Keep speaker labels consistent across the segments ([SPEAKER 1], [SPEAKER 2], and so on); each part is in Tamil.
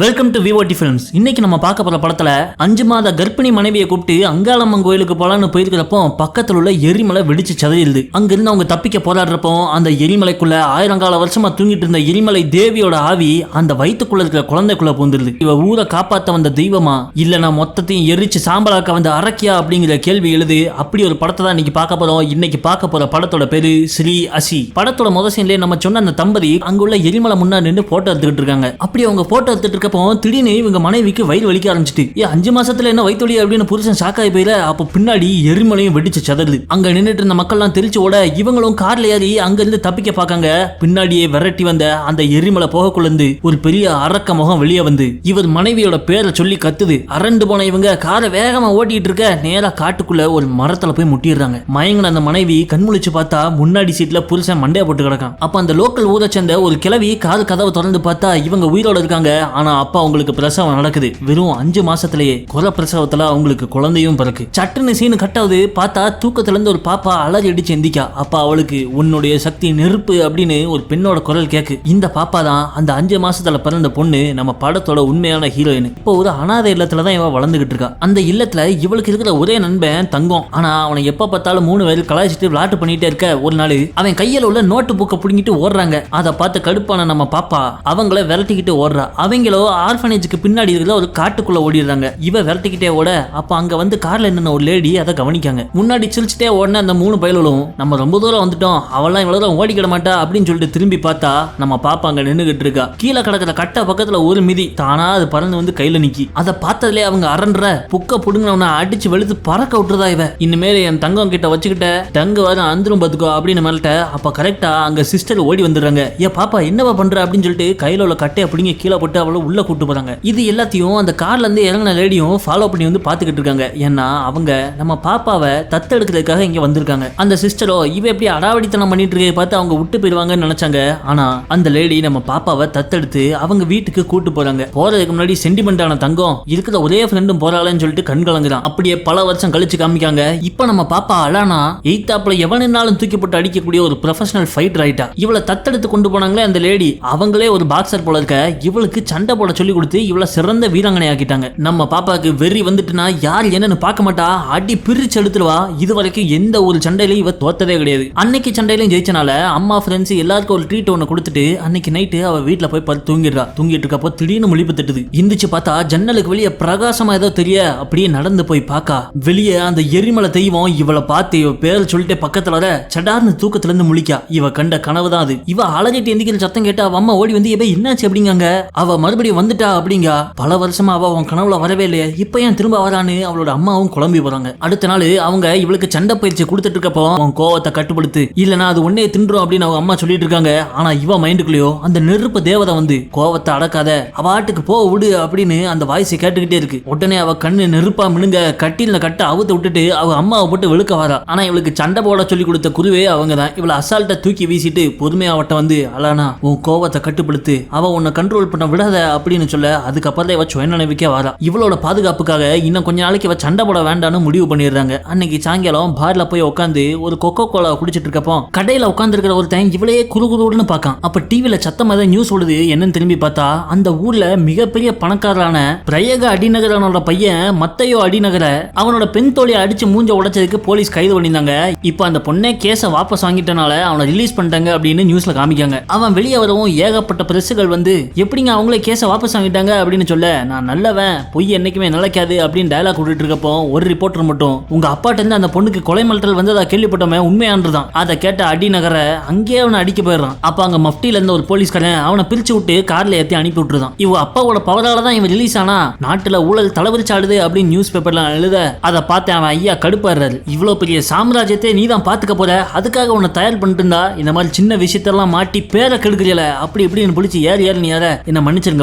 [SPEAKER 1] வெல்கம் டு விஓடி ஃபிலிம்ஸ் இன்னைக்கு நம்ம பார்க்க போகிற படத்தில் அஞ்சு மாத கர்ப்பிணி மனைவியை கூப்பிட்டு அங்காளம்மன் கோயிலுக்கு போலான்னு போயிருக்கிறப்போ பக்கத்தில் உள்ள எரிமலை வெடிச்சு சதையிடுது அங்கிருந்து அவங்க தப்பிக்க போராடுறப்போ அந்த எரிமலைக்குள்ள ஆயிரங்கால வருஷமா தூங்கிட்டு இருந்த எரிமலை தேவியோட ஆவி அந்த வயிற்றுக்குள்ள இருக்கிற குழந்தைக்குள்ள பூந்துருது. இவ ஊரை காப்பாற்ற வந்த தெய்வமா? இல்ல நான் மொத்தத்தையும் எரிச்சு சாம்பலாக்க வந்த அரக்கியா அப்படிங்கிற கேள்வி எழுது. அப்படி ஒரு படத்தை தான் இன்னைக்கு பார்க்க போறோம். இன்னைக்கு பார்க்க போற படத்தோட பேரு ஸ்ரீ அசி. படத்தோட முத சீன்லேயே நம்ம சொன்ன அந்த தம்பதி அங்குள்ள எரிமலை முன்னாடி நின்று போட்டோ எடுத்துக்கிட்டு இருக்காங்க. அப்படி அவங்க போட்டோ எடுத்துட்டு இருக்கப்போ திடீர்னு இவங்க மனைவிக்கு வயிறு வலிக்க ஆரம்பிச்சிட்டு ஏ அஞ்சு மாசத்துல என்ன வயிற்று வலி அப்படின்னு புருஷன் ஷாக்காய் போயில அப்போ பின்னாடி எரிமலையும் வெடிச்சு சதறுது. அங்க நின்றுட்டு இருந்த மக்கள்லாம் தெரிச்சு ஓட இவங்களும் கார்ல ஏறி அங்க இருந்து தப்பிக்க பார்க்காங்க. பின்னாடியே விரட்டி வந்த அந்த எரிமலை போகக்குள்ள இருந்து ஒரு பெரிய அரக்க முகம் வெளியே வந்து இவர் மனைவியோட பேரை சொல்லி கத்துது. அரண்டு போன இவங்க காரை வேகமா ஓட்டிட்டு இருக்க. நேரா காட்டுக்குள்ள ஒரு மரத்துல போய் முட்டிடுறாங்க. மயங்கின அந்த மனைவி கண்முழிச்சு பார்த்தா முன்னாடி சீட்ல புருஷன் மண்டையா போட்டு கிடக்கான் அப்ப அந்த லோக்கல் ஊரை சேர்ந்த ஒரு கிளவி கார் கதவை திறந்து பார்த்தா இவங்க உயிரோட இருக்காங்க. ஆனா அப்பா அவங்களுக்கு பிரசவம் நடக்குது. வெறும் அஞ்சு மாசத்திலேயே குல பிரசவத்துல அவங்களுக்கு குழந்தையும் பிறக்கு. சட்டுன்னு சீனு கட்டாவது பார்த்தா தூக்கத்துல இருந்து ஒரு பாப்பா அலறி அடிச்சு எந்திக்கா. அப்பா அவளுக்கு உன்னுடைய சக்தி நெருப்பு அப்படின்னு ஒரு பெண்ணோட குரல் கேக்கு. இந்த பாப்பா தான் அந்த அஞ்சு மாசத்துல பிறந்த பொண்ணு நம்ம படத்தோட உண்மையான ஹீரோயின். இப்போ ஒரு அனாதை இல்லத்துல தான் இவ வளர்ந்துகிட்டு இருக்கா. அந்த இல்லத்துல இவளுக்கு இருக்கிற ஒரே நண்பன் தங்கம். ஆனா அவனை எப்ப பார்த்தாலும் மூணு பேர் கலாய்ச்சிட்டு விளையாட்டு பண்ணிட்டே இருக்க ஒரு நாள் அவன் கையில உள்ள நோட்டு புக்கை பிடிங்கிட்டு ஓடுறாங்க. அதை பார்த்து கடுப்பான நம்ம பாப்பா அவங்கள விரட்டிக்கிட்டு ஓடுறா. அவங்க அவங்களோ ஆர்ஃபனேஜுக்கு பின்னாடி இருக்கிற ஒரு காட்டுக்குள்ள ஓடிடுறாங்க. இவ விரட்டிக்கிட்டே ஓட அப்ப அங்க வந்து கார்ல நின்ன ஒரு லேடி அதை கவனிக்காங்க. முன்னாடி சிரிச்சுட்டே ஓடன அந்த மூணு பயலும் நம்ம ரொம்ப தூரம் வந்துட்டோம் அவெல்லாம் இவ்வளவு தூரம் ஓடிக்கிட மாட்டா அப்படின்னு சொல்லிட்டு திரும்பி பார்த்தா நம்ம பாப்பா அங்க நின்னுகிட்டு இருக்கா. கீழே கிடக்கிற கட்டை பக்கத்துல ஒரு மிதி தானா அது பறந்து வந்து கையில நிக்கி. அதை பார்த்ததுலே அவங்க அரண்ற புக்க புடுங்கினவன அடிச்சு வெளுத்து பறக்க விட்டுறதா இவ. இனிமேல் என் தங்கம் கிட்ட வச்சுக்கிட்ட தங்க வர அந்தரும் பாத்துக்கோ அப்படின்னு மேலிட்ட அப்ப கரெக்டா அங்க சிஸ்டர் ஓடி வந்துடுறாங்க. ஏ பாப்பா என்னவா பண்ற? அப்படின்னு சொல்லிட்டு கையில உள்ள கட்டையை பிடிங்க கீழே போட்டு அவளை உள்ள கூட்டு போறாங்க. இது எல்லாத்தையும் அந்த கார்ல இருந்து இறங்கின லேடியும் ஃபாலோ பண்ணி வந்து பாத்துக்கிட்டு இருக்காங்க. ஏன்னா அவங்க நம்ம பாப்பாவை தத்தெடுக்கிறதுக்காக இங்க வந்திருக்காங்க. அந்த சிஸ்டரோ இவ எப்படி அடாவடித்தனம் பண்ணிட்டு இருக்க பார்த்து அவங்க விட்டு போயிடுவாங்கன்னு நினைச்சாங்க. ஆனா அந்த லேடி நம்ம பாப்பாவை தத்தெடுத்து அவங்க வீட்டுக்கு கூட்டு போறாங்க. போறதுக்கு முன்னாடி சென்டிமெண்டான தங்கம் இருக்கிற ஒரே ஃப்ரெண்டும் போறாளன்னு சொல்லிட்டு கண் கலங்குறான். அப்படியே பல வருஷம் கழிச்சு காமிக்காங்க. இப்போ நம்ம பாப்பா அலானா எய்தாப்புல எவனாலும் தூக்கி போட்டு அடிக்கக்கூடிய ஒரு ப்ரொஃபஷனல் ஃபைட்டர் ஆயிட்டா. இவளை தத்தெடுத்து கொண்டு போனாங்களே அந்த லேடி அவங்களே ஒரு பாக்ஸர் போல இருக்க. இவளுக்கு சண்டை போட சொல்லி கொடுத்து இவ்வளவு சிறந்த வீராங்கனை ஆக்கிட்டாங்க. நம்ம பாப்பாக்கு வெறி வந்துட்டுனா யார் என்னன்னு பார்க்க மாட்டா. அடி பிரிச்சு எடுத்துருவா இது வரைக்கும் எந்த ஒரு சண்டையிலையும் இவ தோத்ததே கிடையாது. அன்னைக்கு சண்டையிலையும் ஜெயிச்சனால அம்மா ஃப்ரெண்ட்ஸ் எல்லாருக்கும் ஒரு ட்ரீட் ஒன்று கொடுத்துட்டு அன்னைக்கு நைட்டு அவ வீட்ல போய் பார்த்து தூங்கிடுறா. தூங்கிட்டு இருக்கப்போ திடீர்னு முழிப்பு தட்டுது. எந்திரிச்சு பார்த்தா ஜன்னலுக்கு வெளியே பிரகாசமா ஏதோ தெரிய அப்படியே நடந்து போய் பார்க்கா வெளியே அந்த எரிமலை தெய்வம் இவளை பார்த்து இவ பேர் சொல்லிட்டு பக்கத்துல வர சடார்னு தூக்கத்துல இருந்து முழிக்கா. இவ கண்ட கனவு தான் அது. இவ அழகிட்டு எந்திக்கிற சத்தம் கேட்டா அவ அம்மா ஓடி வந்து எப்ப என்னாச்சு? அப்படிங்காங்க. அவ மறுபடியும் வந்துட்டா அப்படிங்க? பல வருஷமா அவ அவன் கனவுல வரவே இல்லையே. இப்ப ஏன் திரும்ப வரான்னு அவளோட அம்மாவும் குழம்பி போறாங்க. அடுத்த நாள் அவங்க இவளுக்கு சண்டை பயிற்சி கொடுத்துட்டு இருக்கப்போ அவன் கோவத்தை கட்டுப்படுத்து. இல்லனா அது உன்னே தின்றும் அப்படின்னு அவங்க அம்மா சொல்லிட்டு இருக்காங்க. ஆனா இவ மைண்டுக்குள்ளேயோ அந்த நெருப்பு தேவதை வந்து கோவத்தை அடக்காத அவ ஆட்டுக்கு போ விடு அப்படின்னு அந்த வாய்ஸை கேட்டுக்கிட்டே இருக்கு. உடனே அவ கண்ணு நெருப்பா மினுங்க கட்டில கட்ட அவுத்து விட்டுட்டு அவ அம்மாவை போட்டு வெளுக்க வரா. ஆனா இவளுக்கு சண்டை போட சொல்லி கொடுத்த குருவே அவங்க தான். இவளை அசால்ட்டா தூக்கி வீசிட்டு பொறுமையாவட்ட வந்து அலானா உன் கோவத்தை கட்டுப்படுத்து. அவ உன்னை கண்ட்ரோல் பண்ண விடாத அப்படின்னு சொல்ல அதுக்கப்புறம் தான் இவ சுயநினைவுக்கே வரா. இவளோட பாதுகாப்புக்காக இன்னும் கொஞ்ச நாளைக்கு இவ சண்டை போட வேண்டாம்னு முடிவு பண்ணிடுறாங்க. அன்னைக்கு சாயங்காலம் பார்ல போய் உட்காந்து ஒரு கொக்கோ கோலா குடிச்சிட்டு இருக்கப்போ கடையில உட்கார்ந்து இருக்கிற டைம் இவளையே குறு குருன்னு பார்க்கான். அப்ப டிவில சத்தம் ஏதோ நியூஸ் ஓடுது என்னன்னு திரும்பி பார்த்தா அந்த ஊர்ல மிகப்பெரிய பணக்காரரான பிரயக அடிநகரனோட பையன் மத்தையோ அடிநகர அவனோட பெண் தோழியை அடிச்சு மூஞ்ச உடைச்சதுக்கு போலீஸ் கைது பண்ணியிருந்தாங்க. இப்ப அந்த பொண்ணே கேஸை வாபஸ் வாங்கிட்டனால அவனை ரிலீஸ் பண்ணிட்டாங்க அப்படின்னு நியூஸ்ல காமிக்காங்க. அவன் வெளியே வரவும் ஏகப்பட்ட பிரசுகள் வந்து எப்படிங்க அவங்களே கேஸ் வாபஸ் வாங்கிட்டாங்க அப்படின்னு சொல்ல நான் நல்லவன் பொய் என்னைக்குமே நிலைக்காது அப்படின்னு டயலாக் விட்டுட்டு இருக்கப்போ ஒரு ரிப்போர்ட்டர் மட்டும் உங்க அப்பாட்ட இருந்து அந்த பொண்ணுக்கு கொலை மிரட்டல் வந்ததா கேள்விப்பட்டோமே உண்மையானதுதான் அதை கேட்ட அடி நகர அங்கேயே அவனை அடிக்க போயிடுறான். அப்ப அங்க மப்டியில இருந்த ஒரு போலீஸ்காரன் அவனை பிரிச்சு விட்டு கார்ல ஏத்தி அனுப்பி விட்டுருதான் இவ அப்பாவோட பவரால தான் இவன் ரிலீஸ் ஆனா நாட்டுல ஊழல் தலைவரிச்சாடுது அப்படின்னு நியூஸ் பேப்பர்ல எழுத அதை பார்த்து அவன் ஐயா கடுப்பாடுறாரு இவ்வளவு பெரிய சாம்ராஜ்யத்தை நீ தான் பாத்துக்க போற? அதுக்காக உன்னை தயார் பண்ணிட்டு இருந்தா? இந்த மாதிரி சின்ன விஷயத்தெல்லாம் மாட்டி பேரை கெடுக்கிறீல அப்படி இப்படின்னு பிடிச்சி ஏறி ஏறி நீ யார என்ன